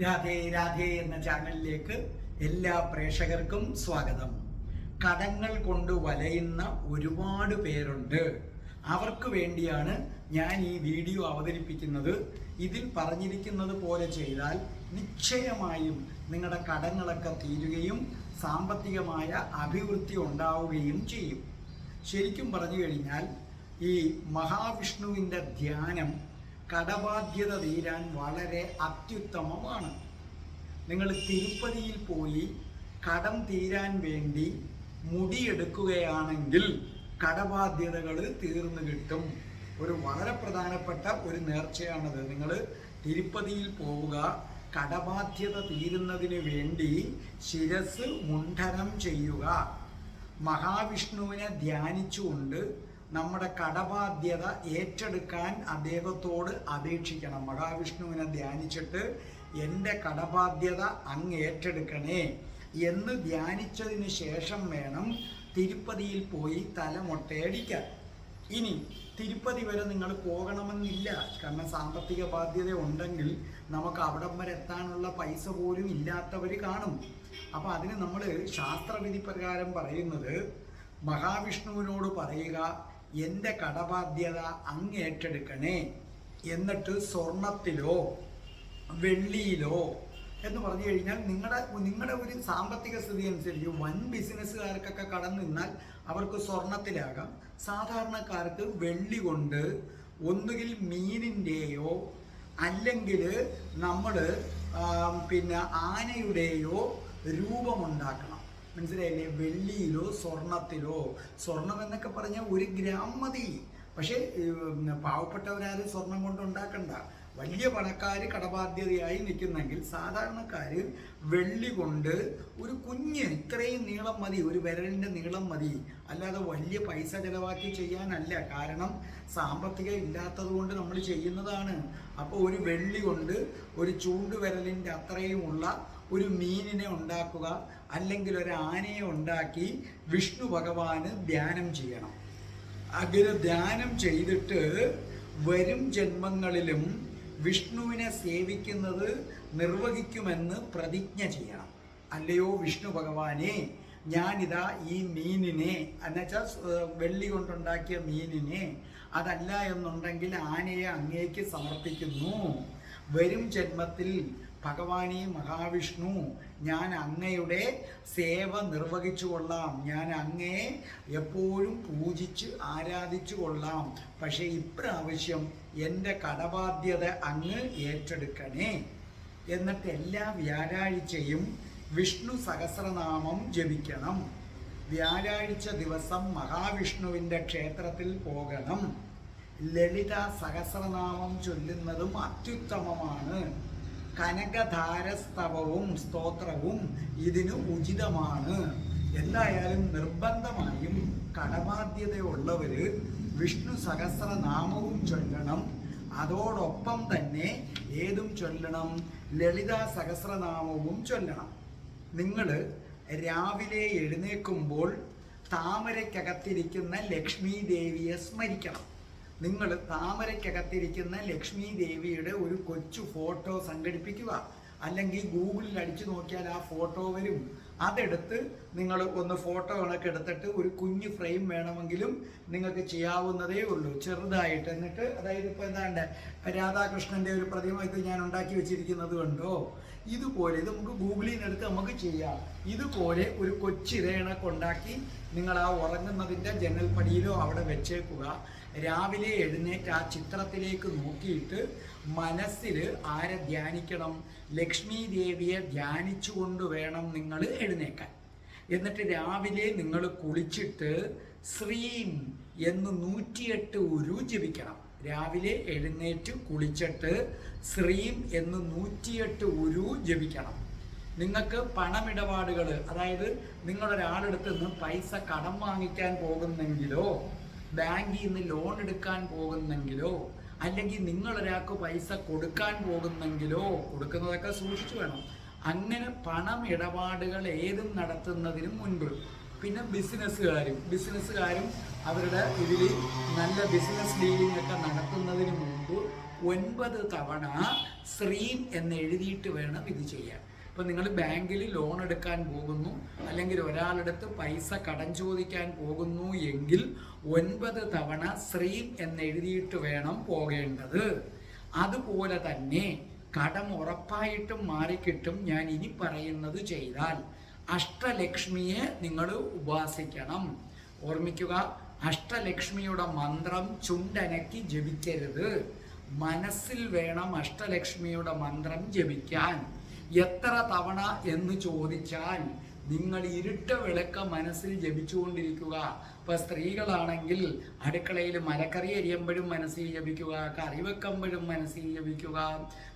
രാധേ രാധേ എന്ന ചാനലിലേക്ക് എല്ലാ പ്രേക്ഷകർക്കും സ്വാഗതം. കടങ്ങൾ കൊണ്ട് വലയുന്ന ഒരുപാട് പേരുണ്ട്. അവർക്ക് വേണ്ടിയാണ് ഞാൻ ഈ വീഡിയോ അവതരിപ്പിക്കുന്നത്. ഇതിൽ പറഞ്ഞിരിക്കുന്നത് പോലെ ചെയ്താൽ നിശ്ചയമായും നിങ്ങളുടെ കടങ്ങളൊക്കെ തീരുകയും സാമ്പത്തികമായ അഭിവൃദ്ധി ഉണ്ടാവുകയും ചെയ്യും. ശരിക്കും പറഞ്ഞു കഴിഞ്ഞാൽ ഈ മഹാവിഷ്ണുവിന്റെ ധ്യാനം കടബാധ്യത തീരാൻ വളരെ അത്യുത്തമമാണ്. നിങ്ങൾ തിരുപ്പതിയിൽ പോയി കടം തീരാൻ വേണ്ടി മുടിയെടുക്കുകയാണെങ്കിൽ കടബാധ്യതകൾ തീർന്നു കിട്ടും. ഒരു വളരെ പ്രധാനപ്പെട്ട ഒരു നേർച്ചയാണത്. നിങ്ങൾ തിരുപ്പതിയിൽ പോവുക കടബാധ്യത തീരുന്നതിന് വേണ്ടി ശിരസ് മുണ്ഡനം ചെയ്യുക. മഹാവിഷ്ണുവിനെ ധ്യാനിച്ചുകൊണ്ട് നമ്മുടെ കടബാധ്യത ഏറ്റെടുക്കാൻ അദ്ദേഹത്തോട് അപേക്ഷിക്കണം. മഹാവിഷ്ണുവിനെ ധ്യാനിച്ചിട്ട് എന്റെ കടബാധ്യത അങ്ങ് ഏറ്റെടുക്കണേ എന്ന് ധ്യാനിച്ചതിന് ശേഷം വേണം തിരുപ്പതിയിൽ പോയി തലമൊട്ടയടിക്കാൻ. ഇനി തിരുപ്പതി വരെ നിങ്ങൾ പോകണമെന്നില്ല. കാരണം സാമ്പത്തിക ബാധ്യത ഉണ്ടെങ്കിൽ നമുക്ക് അവിടം വരെ എത്താനുള്ള പൈസ പോലും ഇല്ലാത്തവർ കാണും. അപ്പോൾ അതിന് നമ്മൾ ശാസ്ത്രവിധി പ്രകാരം പറയുന്നത് മഹാവിഷ്ണുവിനോട് പറയുക എന്റെ കടബാധ്യത അങ്ങ് ഏറ്റെടുക്കണേ. എന്നിട്ട് സ്വർണത്തിലോ വെള്ളിയിലോ എന്ന് പറഞ്ഞു കഴിഞ്ഞാൽ നിങ്ങളുടെ നിങ്ങളുടെ ഒരു സാമ്പത്തിക സ്ഥിതി അനുസരിച്ച് വൻ ബിസിനസ്സുകാർക്കൊക്കെ കടന്നു നിന്നാൽ അവർക്ക് സ്വർണത്തിലാകാം. സാധാരണക്കാർക്ക് വെള്ളി കൊണ്ട് ഒന്നുകിൽ മീനിന്റെയോ അല്ലെങ്കിൽ നമ്മൾ പിന്നെ ആനയുടെയോ രൂപമുണ്ടാക്കണം. മനസ്സിലായില്ലേ? വെള്ളിയിലോ സ്വർണത്തിലോ. സ്വർണം എന്നൊക്കെ പറഞ്ഞാൽ ഒരു ഗ്രാം മതി. പക്ഷേ പാവപ്പെട്ടവരാരും സ്വർണം കൊണ്ട് ഉണ്ടാക്കണ്ട. വലിയ പണക്കാർ കടബാധ്യതയായി നിൽക്കുന്നെങ്കിൽ സാധാരണക്കാർ വെള്ളി കൊണ്ട് ഒരു കുഞ്ഞ് ഇത്രയും നീളം മതി ഒരു വിരലിന്റെ നീളം മതി. അല്ലാതെ വലിയ പൈസ ചിലവാക്കി ചെയ്യാനല്ല. കാരണം സാമ്പത്തികം ഇല്ലാത്തത് കൊണ്ട് നമ്മൾ ചെയ്യുന്നതാണ്. അപ്പോൾ ഒരു വെള്ളി കൊണ്ട് ഒരു ചൂണ്ടുവിരലിന്റെ അത്രയുമുള്ള ഒരു മീനിനെ ഉണ്ടാക്കുക. അല്ലെങ്കിൽ ഒരു ആനയെ ഉണ്ടാക്കി വിഷ്ണു ഭഗവാന് ധ്യാനം ചെയ്യണം. അങ്ങനെ ധ്യാനം ചെയ്തിട്ട് വരും ജന്മങ്ങളിലും വിഷ്ണുവിനെ സേവിക്കുന്നത് നിർവഹിക്കുമെന്ന് പ്രതിജ്ഞ ചെയ്യണം. അല്ലയോ വിഷ്ണു ഭഗവാനെ ഞാനിതാ ഈ മീനിനെ എന്നുവെച്ചാൽ വെള്ളി കൊണ്ടുണ്ടാക്കിയ മീനിനെ അതല്ല എന്നുണ്ടെങ്കിൽ ആനയെ അങ്ങേക്ക് സമർപ്പിക്കുന്നു. വരും ജന്മത്തിൽ ഭഗവാനെ മഹാവിഷ്ണു ഞാൻ അങ്ങയുടെ സേവ നിർവഹിച്ചു കൊള്ളാം ഞാൻ അങ്ങയെ എപ്പോഴും പൂജിച്ച് ആരാധിച്ചു കൊള്ളാം പക്ഷേ ഇപ്രാവശ്യം എന്റെ കടബാധ്യത അങ്ങ് ഏറ്റെടുക്കണേ. എന്നിട്ട് എല്ലാ വ്യാഴാഴ്ചയും വിഷ്ണു സഹസ്രനാമം ജപിക്കണം. വ്യാഴാഴ്ച ദിവസം മഹാവിഷ്ണുവിന്റെ ക്ഷേത്രത്തിൽ പോകണം. ലളിത സഹസ്രനാമം ചൊല്ലുന്നതും അത്യുത്തമമാണ്. കനകധാരസ്തവവും സ്തോത്രവും ഇതിന് ഉചിതമാണ്. എന്തായാലും നിർബന്ധമായും കടബാധ്യതയുള്ളവർ വിഷ്ണു സഹസ്രനാമവും ചൊല്ലണം. അതോടൊപ്പം തന്നെ ഏതും ചൊല്ലണം? ലളിത സഹസ്രനാമവും ചൊല്ലണം. നിങ്ങൾ രാവിലെ എഴുന്നേൽക്കുമ്പോൾ താമരയ്ക്കകത്തിരിക്കുന്ന ലക്ഷ്മി ദേവിയെ സ്മരിക്കണം. നിങ്ങൾ താമരയ്ക്കകത്തിരിക്കുന്ന ലക്ഷ്മി ദേവിയുടെ ഒരു കൊച്ചു ഫോട്ടോ സംഘടിപ്പിക്കുക. അല്ലെങ്കിൽ ഗൂഗിളിൽ അടിച്ചു നോക്കിയാൽ ആ ഫോട്ടോ വരും. അതെടുത്ത് നിങ്ങൾ ഒന്ന് ഫോട്ടോ കണക്ക് എടുത്തിട്ട് ഒരു കുഞ്ഞ് ഫ്രെയിം വേണമെങ്കിലും നിങ്ങൾക്ക് ചെയ്യാവുന്നതേ ഉള്ളൂ. ചെറുതായിട്ട് എന്നിട്ട് അതായത് ഇപ്പോൾ എന്താണ്ട് രാധാകൃഷ്ണന്റെ ഒരു പ്രതിമ ഇത് ഞാൻ ഉണ്ടാക്കി വെച്ചിരിക്കുന്നത് കണ്ടോ? ഇതുപോലെ ഇത് നമുക്ക് ഗൂഗിളിൽ നിന്ന് എടുത്ത് നമുക്ക് ചെയ്യാം. ഇതുപോലെ ഒരു കൊച്ചിരയണക്ക് ഉണ്ടാക്കി നിങ്ങൾ ആ ഉറങ്ങുന്നതിന്റെ ജനൽപ്പടിയിലോ അവിടെ വെച്ചേക്കുക. രാവിലെ എഴുന്നേറ്റ് ആ ചിത്രത്തിലേക്ക് നോക്കിയിട്ട് മനസ്സിൽ ആരെ ധ്യാനിക്കണം? ലക്ഷ്മി ദേവിയെ ധ്യാനിച്ചുകൊണ്ട് വേണം നിങ്ങൾ എഴുന്നേക്കാൻ. എന്നിട്ട് രാവിലെ നിങ്ങൾ കുളിച്ചിട്ട് ശ്രീം എന്ന് നൂറ്റിയെട്ട് ഉരു ജപിക്കണം. രാവിലെ എഴുന്നേറ്റ് കുളിച്ചിട്ട് ശ്രീം എന്ന് നൂറ്റിയെട്ട് ഉരു ജപിക്കണം. നിങ്ങൾക്ക് പണമിടപാടുകൾ അതായത് നിങ്ങളൊരാളെടുത്ത് നിന്ന് പൈസ കടം വാങ്ങിക്കാൻ പോകുന്നെങ്കിലോ ബാങ്കിൽ നിന്ന് ലോൺ എടുക്കാൻ പോകുന്നെങ്കിലോ അല്ലെങ്കിൽ നിങ്ങൾ ഒരാൾക്ക് പൈസ കൊടുക്കാൻ പോകുന്നെങ്കിലോ കൊടുക്കുന്നതൊക്കെ സൂക്ഷിച്ചു വേണം. അങ്ങനെ പണം ഇടപാടുകൾ ഏതും നടത്തുന്നതിന് മുൻപ്. പിന്നെ ബിസിനസ്സുകാരും ബിസിനസ്സുകാരും അവരുടെ ഇതിൽ നല്ല ബിസിനസ് ഡീലിംഗ് ഒക്കെ നടത്തുന്നതിന് മുമ്പ് ഒൻപത് തവണ എന്ന് എഴുതിയിട്ട് വേണം ഇത് ചെയ്യാൻ. ഇപ്പം നിങ്ങൾ ബാങ്കിൽ ലോൺ എടുക്കാൻ പോകുന്നു അല്ലെങ്കിൽ ഒരാളടുത്ത് പൈസ കടം ചോദിക്കാൻ പോകുന്നു എങ്കിൽ ഒൻപത് തവണ ശ്രീം എന്ന് എഴുതിയിട്ട് വേണം പോകേണ്ടത്. അതുപോലെ തന്നെ കടം ഉറപ്പായിട്ടും മാറിക്കിട്ടും ഞാൻ ഇനി പറയുന്നത് ചെയ്താൽ അഷ്ടലക്ഷ്മിയെ നിങ്ങൾ ഉപാസിക്കണം. ഓർമ്മിക്കുക അഷ്ടലക്ഷ്മിയുടെ മന്ത്രം ചുണ്ടനക്കി ജപിക്കരുത്. മനസ്സിൽ വേണം അഷ്ടലക്ഷ്മിയുടെ മന്ത്രം ജപിക്കാൻ. എത്ര തവണ എന്ന് ചോദിച്ചാൽ നിങ്ങൾ ഇരുട്ട വിളക്ക മനസ്സിൽ ജപിച്ചുകൊണ്ടിരിക്കുക. ഇപ്പൊ സ്ത്രീകളാണെങ്കിൽ അടുക്കളയിൽ മലക്കറി എരിയുമ്പോഴും മനസ്സിൽ ജപിക്കുക കറി വെക്കുമ്പോഴും മനസ്സിൽ ജപിക്കുക.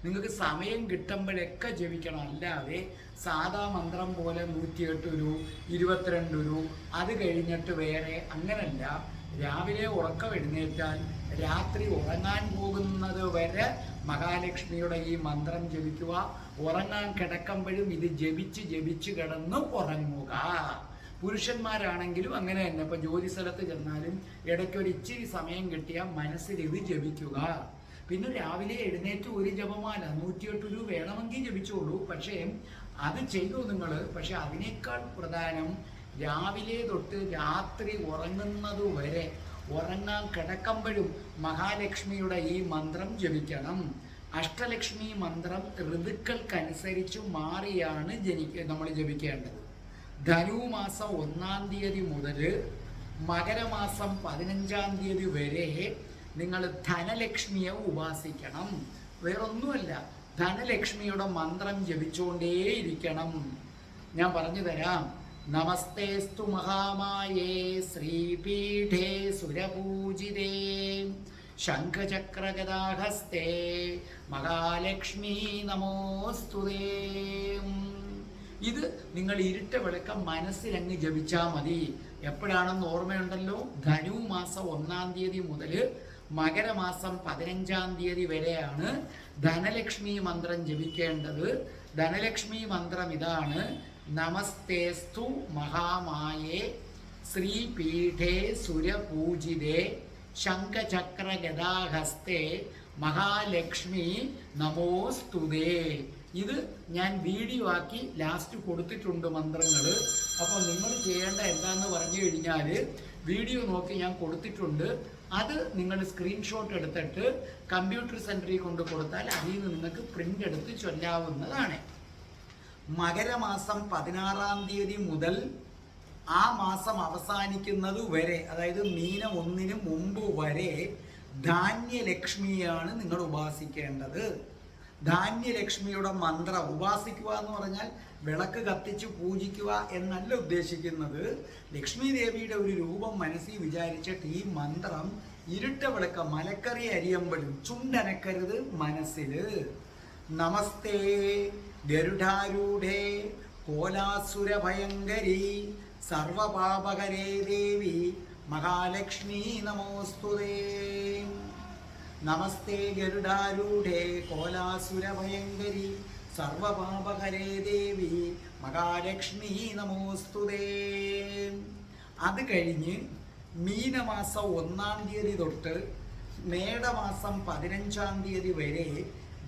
നിങ്ങൾക്ക് സമയം കിട്ടുമ്പോഴൊക്കെ ജപിക്കണം. അല്ലാതെ സാധാ മന്ത്രം പോലെ നൂറ്റിയെട്ട് ഒരു ഇരുപത്തിരണ്ട് ഒരു അത് കഴിഞ്ഞിട്ട് വേറെ അങ്ങനല്ല. രാവിലെ ഉറക്കം എഴുന്നേറ്റാൽ രാത്രി ഉറങ്ങാൻ പോകുന്നത് വരെ മഹാലക്ഷ്മിയുടെ ഈ മന്ത്രം ജപിക്കുക. ഉറങ്ങാൻ കിടക്കുമ്പോഴും ഇത് ജപിച്ച് ജപിച്ച് കിടന്ന് ഉറങ്ങുക. പുരുഷന്മാരാണെങ്കിലും അങ്ങനെ തന്നെ. ഇപ്പൊ ജോലി സ്ഥലത്ത് ചെന്നാലും ഇടയ്ക്ക് ഒരു ഇച്ചിരി സമയം കിട്ടിയാൽ മനസ്സിൽ ഇത് ജപിക്കുക. പിന്നെ രാവിലെ എഴുന്നേറ്റ് ഒരു ജപമാല നൂറ്റിയെട്ട് രൂപ വേണമെങ്കിൽ ജപിച്ചോളൂ. പക്ഷേ അത് ചെയ്തു നിങ്ങൾ. പക്ഷെ അതിനേക്കാൾ പ്രധാനം രാവിലെ തൊട്ട് രാത്രി ഉറങ്ങുന്നത് വരെ ഉറങ്ങാൻ കിടക്കുമ്പോഴും മഹാലക്ഷ്മിയുടെ ഈ മന്ത്രം ജപിക്കണം. അഷ്ടലക്ഷ്മി മന്ത്രം ഋതുക്കൾക്കനുസരിച്ച് മാറിയാണ് ജനിക്ക നമ്മൾ ജപിക്കേണ്ടത്. ധനുമാസം ഒന്നാം തീയതി മുതൽ മകരമാസം പതിനഞ്ചാം തീയതി വരെ നിങ്ങൾ ധനലക്ഷ്മിയെ ഉപാസിക്കണം. വേറൊന്നുമല്ല ധനലക്ഷ്മിയുടെ മന്ത്രം ജപിച്ചുകൊണ്ടേയിരിക്കണം ഞാൻ പറഞ്ഞു തരാം. നമസ്തേസ്തു മഹാമായേ ശ്രീപീഠേ സുരപൂജിതേ ശംഖചക്രഗദാഹസ്തേ മഹാലക്ഷ്മി നമോസ്തുതേ. ഇത് നിങ്ങൾ ഇരുട്ട വിളക്കം മനസ്സിലങ്ങ് ജപിച്ചാൽ മതി. എപ്പോഴാണെന്ന് ഓർമ്മയുണ്ടല്ലോ? ധനു മാസം ഒന്നാം തീയതി മുതൽ മകരമാസം പതിനഞ്ചാം തീയതി വരെയാണ് ധനലക്ഷ്മി മന്ത്രം ജപിക്കേണ്ടത്. ധനലക്ഷ്മി മന്ത്രം ഇതാണ്. നമസ്തേസ്തു മഹാമായേ ശ്രീപീഠേ സുരപൂജിതേ ശംഖചക്രഗദാഹസ്തേ മഹാലക്ഷ്മി നമോസ്തുതേ ഇത് ഞാൻ വീഡിയോ ആക്കി ലാസ്റ്റ് കൊടുത്തിട്ടുണ്ട് മന്ത്രങ്ങൾ അപ്പോൾ നിങ്ങൾ ചെയ്യേണ്ട എന്താന്ന് പറഞ്ഞു കഴിഞ്ഞാൽ വീഡിയോ നോക്കി ഞാൻ കൊടുത്തിട്ടുണ്ട്. അത് നിങ്ങൾ സ്ക്രീൻഷോട്ട് എടുത്തിട്ട് കമ്പ്യൂട്ടർ സെന്ററിൽ കൊണ്ട് കൊടുത്താൽ അതിൽ നിന്ന് നിങ്ങൾക്ക് പ്രിന്റ് എടുത്ത് ചൊല്ലാവുന്നതാണ്. മകരമാസം പതിനാറാം തീയതി മുതൽ ആ മാസം അവസാനിക്കുന്നത് വരെ അതായത് മീനം ഒന്നിന് മുമ്പ് വരെ ധാന്യലക്ഷ്മിയാണ് നിങ്ങൾ ഉപാസിക്കേണ്ടത്. ധാന്യലക്ഷ്മിയുടെ മന്ത്രം ഉപാസിക്കുക എന്ന് പറഞ്ഞാൽ വിളക്ക് കത്തിച്ച് പൂജിക്കുക എന്നല്ല ഉദ്ദേശിക്കുന്നത്. ലക്ഷ്മി ദേവിയുടെ ഒരു രൂപം മനസ്സിൽ വിചാരിച്ചിട്ട് ഈ മന്ത്രം ഇരുട്ട വിളക്ക് മലക്കറി അരിയമ്പഴും ചുണ്ടനക്കരുത് മനസ്സിൽ നമസ്തേ. ഗരുഡാരൂഢേ കോലാസുര ഭയങ്കരി സർവപാപകരേ ദേവി മഹാലക്ഷ്മി നമോസ്തുതേ നമസ്തേ ഗരുഡാരൂഢേ കോലാസുര ഭയങ്കരി സർവപാപകരേ ദേവി മഹാലക്ഷ്മി നമോസ്തുതേ അത് കഴിഞ്ഞ് മീനമാസം ഒന്നാം തീയതി തൊട്ട് മേടമാസം പതിനഞ്ചാം തീയതി വരെ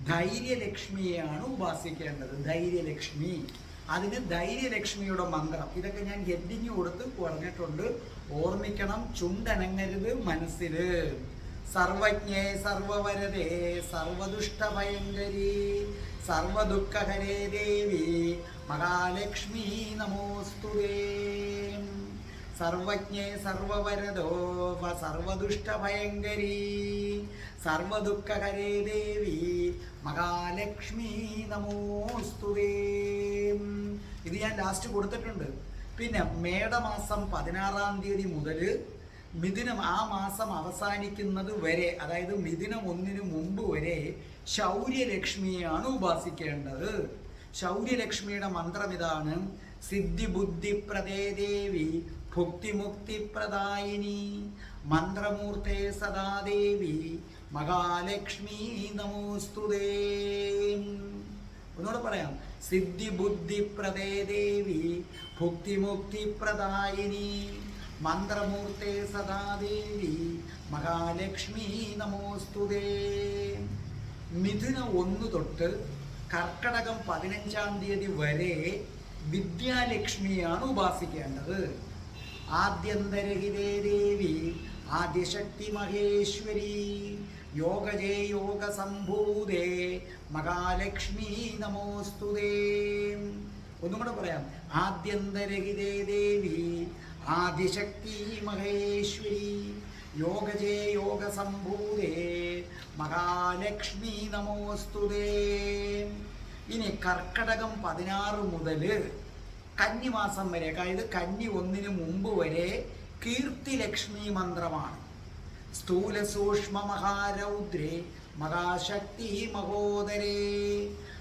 ധൈര്യലക്ഷ്മിയെയാണ് ഉപാസിക്കേണ്ടത്. ധൈര്യലക്ഷ്മി. അതിന് ധൈര്യലക്ഷ്മിയുടെ മന്ത്രം. ഇതൊക്കെ ഞാൻ ഹെഡിങ് കൊടുത്ത് പറഞ്ഞിട്ടുണ്ട്. ഓർമ്മിക്കണം ചുണ്ടനങ്ങരുത് മനസ്സിൽ സർവജ്ഞേ സർവവരതേ സർവദുഷ്ടഭയങ്കരി സർവദുഃഖഹരേ ദേവി മഹാലക്ഷ്മി നമോസ്തുതേ. സർവജ്ഞേ സർവവരദോ സർവദുഷ്ടഭയങ്കരീ. സർവദുഃഖകരേ ദേവി മഹാലക്ഷ്മി നമോസ്തുതേ ഇത് ഞാൻ ലാസ്റ്റ് കൊടുത്തിട്ടുണ്ട്. പിന്നെ മേടമാസം പതിനാറാം തീയതി മുതൽ മിഥുനം ആ മാസം അവസാനിക്കുന്നത് വരെ അതായത് മിഥുനം ഒന്നിനു മുമ്പ് വരെ ശൗര്യലക്ഷ്മിയാണ് ഉപാസിക്കേണ്ടത്. ശൗര്യലക്ഷ്മിയുടെ മന്ത്രം ഇതാണ് സിദ്ധി ബുദ്ധി പ്രദേ ദേവി ഭുക്തിമുക്തിപ്രദായിനി മന്ത്രമൂർത്തേ സദാദേവി മഹാലക്ഷ്മി നമോസ്തുതേ ഒന്നുകൂടെ പറയാം. സിദ്ധി ബുദ്ധി പ്രദേ ദേവി ഭുക്തിമുക്തിപ്രദായിനി മന്ത്രമൂർത്തേ സദാദേവി മഹാലക്ഷ്മി നമോസ്തുതേ മിഥുന ഒന്ന് തൊട്ട് കർക്കടകം പതിനഞ്ചാം തീയതി വരെ വിദ്യാലക്ഷ്മിയാണ് ഉപാസിക്കേണ്ടത്. ആദ്യന്തരഹിതേ ദേവി ആദ്യശക്തി മഹേശ്വരി യോഗജേ യോഗ സംഭൂതേ മഹാലക്ഷ്മി നമോസ്തുതേ. ഒന്നും കൂടെ പറയാം. ആദ്യന്തരഹിതേ ദേവി ആദിശക്തി മഹേശ്വരി യോഗജേ യോഗ സംഭൂതേ മഹാലക്ഷ്മി നമോസ്തുതേ. ഇനി കർക്കടകം പതിനാറ് മുതൽ കന്നിമാസം വരെ അതായത് കന്നി ഒന്നിന് മുമ്പ് വരെ കീർത്തി ലക്ഷ്മി മന്ത്രമാണ്. സ്ഥൂല സൂക്ഷ്മ മഹാരൗദ്രേ മഹാശക്തി മഹോദരേ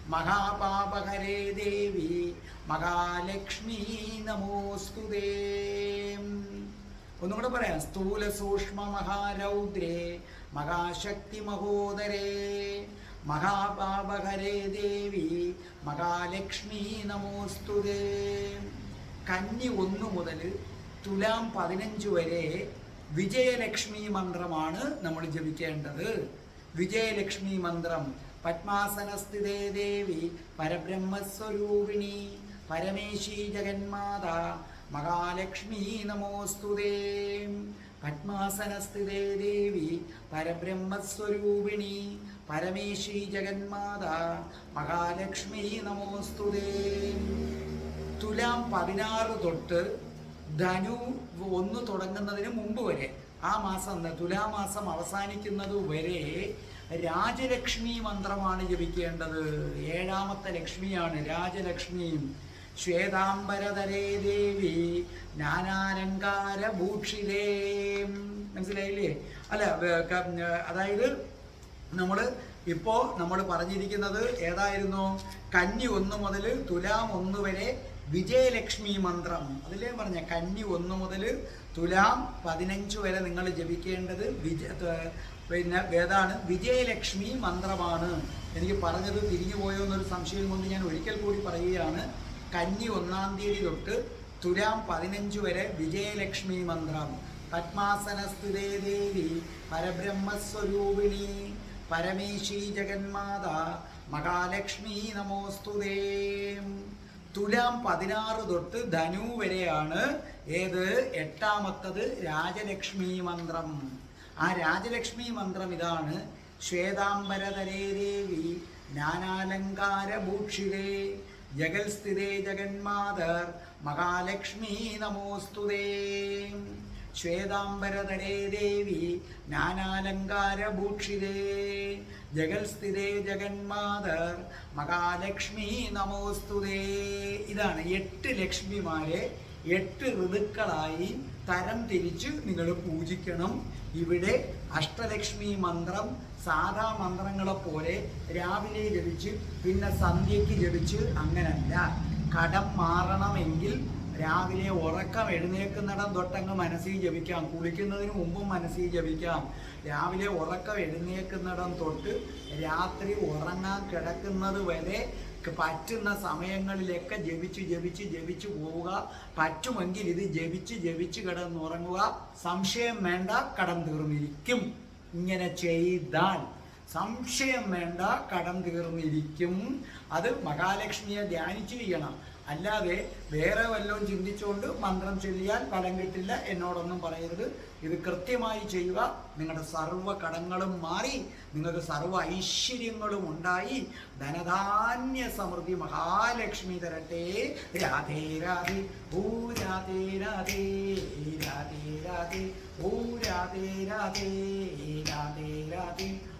മഹാപാപഹരേ ദേവി മഹാലക്ഷ്മി നമോസ്തുതേ. ഒന്നുകൂടെ പറയാം. സ്ഥൂല സൂക്ഷ്മ മഹാരൗദ്രേ മഹാശക്തി മഹോദരേ മഹാപാപഹരേ ദേവി മഹാലക്ഷ്മി നമോസ്തുതേ കന്നി ഒന്ന് മുതൽ തുലാം പതിനഞ്ച് വരെ വിജയലക്ഷ്മി മന്ത്രമാണ് നമ്മൾ ജപിക്കേണ്ടത്. വിജയലക്ഷ്മി മന്ത്രം പത്മാസനസ്ഥിതേ ദേവി പരബ്രഹ്മസ്വരൂപിണി പരമേശി ജഗന്മാത മഹാലക്ഷ്മി നമോസ്തുതേ പത്മാസനസ്ഥിതേ ദേവി പരബ്രഹ്മസ്വരൂപിണി പരമേശി ജഗന്മാത മഹാലക്ഷ്മി നമോസ്തുതേ തുലാം പതിനാറ് തൊട്ട് ധനു ഒന്ന് തുടങ്ങുന്നതിന് മുമ്പ് വരെ ആ മാസം തുലാമാസം അവസാനിക്കുന്നത് വരെ രാജലക്ഷ്മി മന്ത്രമാണ് ജപിക്കേണ്ടത്. ഏഴാമത്തെ ലക്ഷ്മിയാണ് രാജലക്ഷ്മിയും. ശ്വേതാംബരധരേ ദേവി നാനാലങ്കാര ഭൂക്ഷിതേ മനസ്സിലായില്ലേ? അല്ല അതായത് നമ്മൾ ഇപ്പോൾ നമ്മൾ പറഞ്ഞിരിക്കുന്നത് ഏതായിരുന്നു? കന്നി ഒന്ന് മുതൽ തുലാം ഒന്ന് വരെ വിജയലക്ഷ്മി മന്ത്രം. അതിലേ പറഞ്ഞ കന്നി ഒന്ന് മുതൽ തുലാം പതിനഞ്ച് വരെ നിങ്ങൾ ജപിക്കേണ്ടത് വിജ പിന്നെ ഏതാണ്? വിജയലക്ഷ്മി മന്ത്രമാണ്. എനിക്ക് പറഞ്ഞത് തിരിഞ്ഞു പോയോ എന്നൊരു സംശയം കൊണ്ട് ഞാൻ ഒരിക്കൽ കൂടി പറയുകയാണ്. കന്നി ഒന്നാം തീയതി തൊട്ട് തുലാം പതിനഞ്ച് വരെ വിജയലക്ഷ്മി മന്ത്രം. പത്മാസനസ്ഥിതേ ദേവി പരബ്രഹ്മസ്വരൂപിണി. പരമേശി ജഗന്മാത മഹാലക്ഷ്മി നമോസ്തുതേ തുലാം പതിനാറ് തൊട്ട് ധനു വരെയാണ് ഏത്? എട്ടാമത്തത് രാജലക്ഷ്മി മന്ത്രം. ആ രാജലക്ഷ്മി മന്ത്രം ഇതാണ്. ശ്വേതാംബരതരേ ദേവി ജ്ഞാനാലങ്കാര ഭൂക്ഷിതേ ജഗൽസ്ഥിതേ ജഗന്മാതർ മഹാലക്ഷ്മി നമോസ്തുതേ ശ്വേതാംബരതരേ ദേവി ജ്ഞാനാലങ്കാര ജഗത്സ്ഥിതേ ജഗന്മാതർ മഹാലക്ഷ്മി നമോസ്തുതേ ഇതാണ് എട്ട് ലക്ഷ്മിമാരെ എട്ട് ഋതുക്കളായി തരം തിരിച്ച് നിങ്ങൾ പൂജിക്കണം. ഇവിടെ അഷ്ടലക്ഷ്മി മന്ത്രം സാധാ മന്ത്രങ്ങളെ പോലെ രാവിലെ ജപിച്ച് പിന്നെ സന്ധ്യയ്ക്ക് ജപിച്ച് അങ്ങനല്ല. കടം മാറണമെങ്കിൽ രാവിലെ ഉറക്കം എഴുന്നേൽക്കുന്നിടം തൊട്ടങ്ങ് മനസ്സിൽ ജപിക്കാം. കുളിക്കുന്നതിന് മുമ്പും മനസ്സിൽ ജപിക്കാം. രാവിലെ ഉറക്കം എഴുന്നേൽക്കുന്നിടം തൊട്ട് രാത്രി ഉറങ്ങാൻ കിടക്കുന്നത് വരെ പറ്റുന്ന സമയങ്ങളിലൊക്കെ ജപിച്ച് ജപിച്ച് ജപിച്ച് പോവുക. പറ്റുമെങ്കിൽ ഇത് ജപിച്ച് ജപിച്ച് കിടന്നുറങ്ങുക സംശയം വേണ്ട കടം തീർന്നിരിക്കും. ഇങ്ങനെ ചെയ്താൽ സംശയം വേണ്ട കടം തീർന്നിരിക്കും. അത് മഹാലക്ഷ്മിയെ ധ്യാനിച്ചിരിക്കണം. അല്ലാതെ വേറെ വല്ലതും ചിന്തിച്ചുകൊണ്ട് മന്ത്രം ചൊല്ലിയാൽ ഫലം കിട്ടില്ല എന്നോടൊന്നും പറയരുത്. ഇത് കൃത്യമായി ചെയ്യുക. നിങ്ങളുടെ സർവ കടങ്ങളും മാറി. നിങ്ങൾക്ക് സർവ ഐശ്വര്യങ്ങളും ഉണ്ടായി. ധനധാന്യ സമൃദ്ധി മഹാലക്ഷ്മി തരട്ടെ. രാധേ രാധേ. ഓ രാധേ രാധേ. രാധേ രാധേ. ഓ രാധേ രാധേ. രാധേ രാധേ.